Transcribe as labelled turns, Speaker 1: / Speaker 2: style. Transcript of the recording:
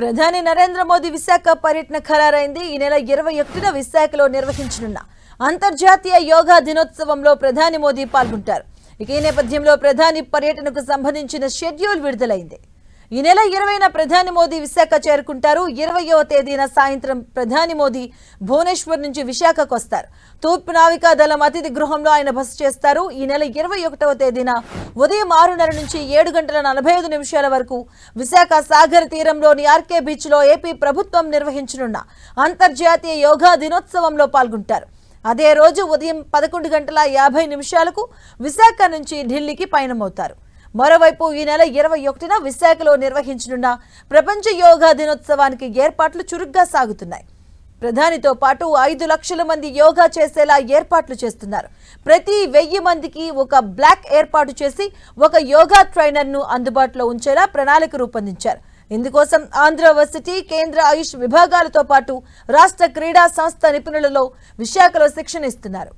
Speaker 1: ప్రధాని నరేంద్ర మోదీ విశాఖ పర్యటన ఖరారైంది. ఈ నెల ఇరవై ఒకటిన విశాఖలో నిర్వహించనున్న అంతర్జాతీయ యోగా దినోత్సవంలో ప్రధాని మోదీ పాల్గొంటారు. ఇక ఈ నేపథ్యంలో ప్రధాని పర్యటనకు సంబంధించిన షెడ్యూల్ విడుదలైంది. ఈ నెల ఇరవైన ప్రధాని మోదీ విశాఖ చేరుకుంటారు. ఇరవయవ తేదీన సాయంత్రం ప్రధాని మోదీ భువనేశ్వర్ నుంచి విశాఖకు వస్తారు. తూర్పు నావికా దళం అతిథి గృహంలో ఆయన బస చేస్తారు. ఈ నెల ఇరవై ఒకటవ తేదీన ఉదయం ఆరున్నర నుంచి ఏడు గంటల నలభై ఐదు నిమిషాల వరకు విశాఖ సాగర్ తీరంలోని ఆర్కే బీచ్లో ఏపీ ప్రభుత్వం నిర్వహించనున్న అంతర్జాతీయ యోగా దినోత్సవంలో పాల్గొంటారు. అదే రోజు ఉదయం పదకొండు గంటల యాభై నిమిషాలకు విశాఖ నుంచి ఢిల్లీకి పయనమవుతారు. మరోవైపు ఈ నెల ఇరవై ఒకటిన విశాఖలో నిర్వహించనున్న ప్రపంచ యోగా దినోత్సవానికి ఏర్పాట్లు చురుగ్గా సాగుతున్నాయి. ప్రధానితో పాటు ఐదు లక్షల మంది యోగా చేసేలా ఏర్పాట్లు చేస్తున్నారు. ప్రతి వెయ్యి మందికి ఒక బ్లాక్ ఏర్పాటు చేసి ఒక యోగా ట్రైనర్ను అందుబాటులో ఉంచేలా ప్రణాళిక రూపొందించారు. ఇందుకోసం ఆంధ్ర వర్సిటీ కేంద్ర ఆయుష్ విభాగాలతో పాటు రాష్ట్ర క్రీడా సంస్థ నిపుణులలో విశాఖలో శిక్షణ ఇస్తున్నారు.